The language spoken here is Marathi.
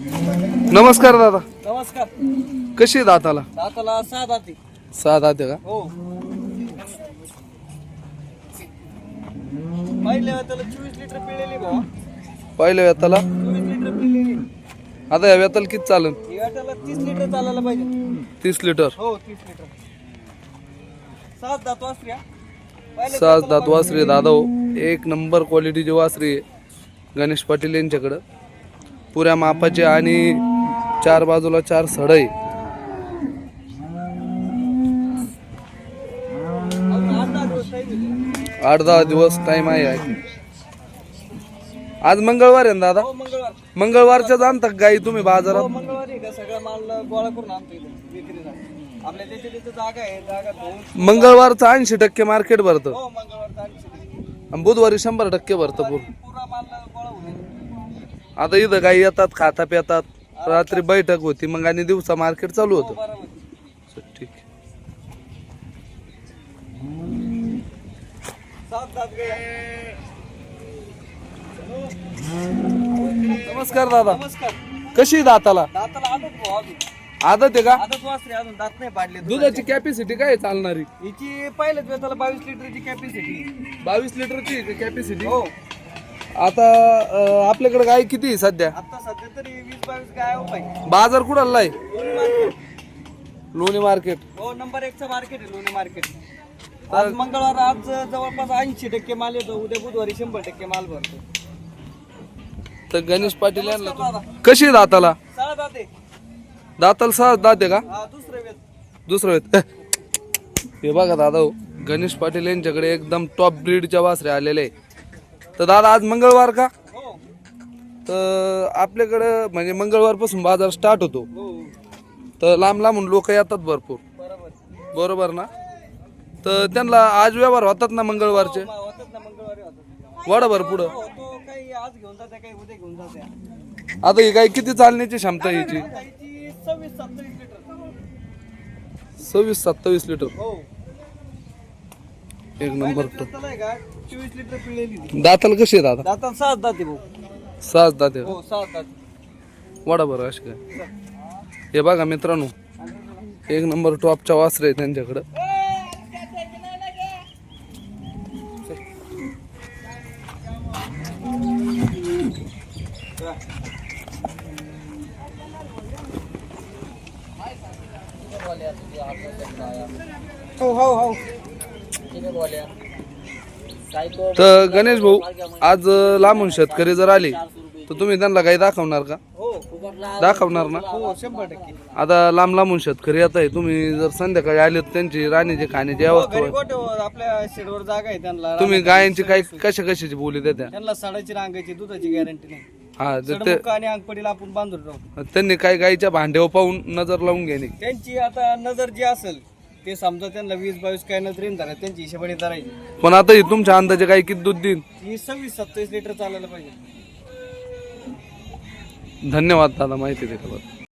नमस्कार दादा. नमस्कार. कशी आहे दाताला? दाताला सहा दाती. सहा दाते का? हो. पहिले त्याला चोवीस लिटर पिळलेली भाऊ. पहिल्या व्यताला चोवीस लिटर पिळलेली. आता या व्यताला किती या त्याला तीस लिटर चालायला पाहिजे. तीस लिटर. हो तीस लिटर. सात दात वासऱ्या पहिले सहा दात वासरी दादा हो. एक नंबर क्वालिटीची वासरी आहे. गणेश पाटील यांच्याकडं. पुऱ्या मापाचे आणि चार बाजूला चार सड आहे अजून आठ दहा दिवस टाइम आहे. आज मंगळवार आहे ना दादा? हो मंगळवार. मंगळवारच्याच आणता गाई तुम्ही बाजारात? हो मंगळवारचं ऐंशी टक्के मार्केट भरतं. हो बुधवारी शंभर टक्के भरतं पूर्ण. आता इथं गाई येतात खाता पितात. रात्री बैठक होती मग आणि दिवसा मार्केट चालू होतं. ठीक नमस्कार दादा. नमस्कार. कशी दाताला? दाताला आदत आहे का? आदत वासरे अजून दात नाही पाडले दुधाची कॅपॅसिटी काय आहे चालणारी? हिची पहिल्याच वेळेला बावीस लिटरची कॅपॅसिटी बावीस लिटरची कॅपॅसिटी हो. आता अं, आपल्याकडे गाय किती आहे सध्या? आता सध्या तरी वीस बावीस गाय हो पाहिजे बाजार कुठाला आहे लोणी मार्केट. लोणी मार्केट. हो नंबर एकचं मार्केट आहे लोणी मार्केट. आज मंगळवार आज जवळपास ऐंशी टक्के माल येतो उद्या बुधवारी शंभर टक्के माल भरतो. तर गणेश पाटील यांना नमस्कार दादा. तू- कशी आहे दाताला? दाताला सहा दात आहे का? हा दुसरं वेळ दुसरं वेत हे बघा दादा हो, गणेश पाटील यांच्याकडे एकदम टॉप ब्रीडच्या वासरे आलेले आहे. तर दादा आज मंगळवार का? हो तर आपल्याकडं म्हणजे मंगळवारपासून बाजार स्टार्ट होतो. हो. तर लांब लांबून लोक येतात भरपूर. बरोबर. ना? तर त्यांना आज व्यवहार होतात ना मंगळवारचे? होतात वाढा पुढं. हो आता ही काय किती चालण्याची क्षमता गाईची सव्वीस सत्तावीस लिटर. सव्वीस सत्तावीस लिटर. हो. एक नंबर चोवीस लिटर पिळलेली. दाताला कशी आहे दादा? दातात सात दाते भाऊ. दाते. हो सात दाते. वाडा बरं अशी काय. हे बघा मित्रांनो एक नंबर टॉपच्या वासरे आहे त्यांच्याकडं. हो हो हो. तर गणेश भाऊ आज लांबून शेतकरी जर आले तर तुम्ही त्यांना काही दाखवणार का? दाखवणार ना? हो शंभर टक्के. आता लांब लांबून शेतकरी येत आहे तुम्ही जर संध्याकाळी आले तर त्यांची राहण्याची खाण्याची हो. गोठ्यावर आपल्या शेडवर जागा आहे त्यांना तुम्ही गायांची काही कशा कशाची बोली देत्या? त्यांना साडाची रांगायची दुधाची गॅरंटी नाही. हा तर ते सडमुक्का आणि अंगपडीला आपण बांधून राहू. त्यांनी काही गायीच्या भांड्यावर पाहून नजर लावून घेणे त्यांची आता नजर जी असेल ते समजा त्यांना वीस बावीस काय नजरेन धरा त्यांची हिशोबाने धरायची. पण आता ही तुमच्या अंदाजे गाय किती दूध देईन? ही सव्वीस सत्तावीस लिटर चालायला पाहिजे. धन्यवाद दादा माहिती दिल्याबद्दल.